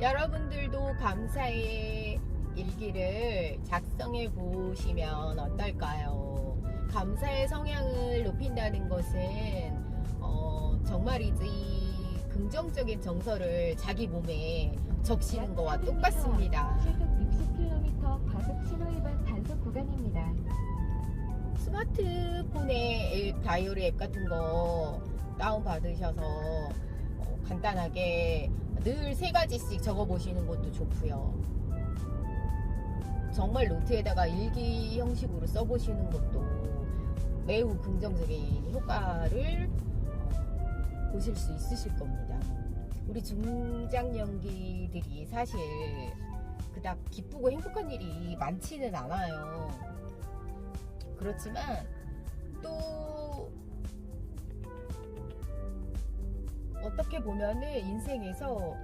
여러분들도 감사의 일기를 작성해 보시면 어떨까요? 감사의 성향을 높인다는 것은 어, 정말이지 긍정적인 정서를 자기 몸에 적시는 거와 똑같습니다. 시속 60km 과속 신호 위반 단속 구간입니다. 스마트폰에 앱, 다이어리 앱 같은 거 다운 받으셔서 어, 간단하게 늘 세 가지씩 적어 보시는 것도 좋고요. 정말 노트에다가 일기 형식으로 써 보시는 것도 매우 긍정적인 효과를 어, 보실 수 있으실 겁니다. 우리 중장 연기들이 사실 그닥 기쁘고 행복한 일이 많지는 않아요. 그렇지만 또 어떻게 보면은 인생에서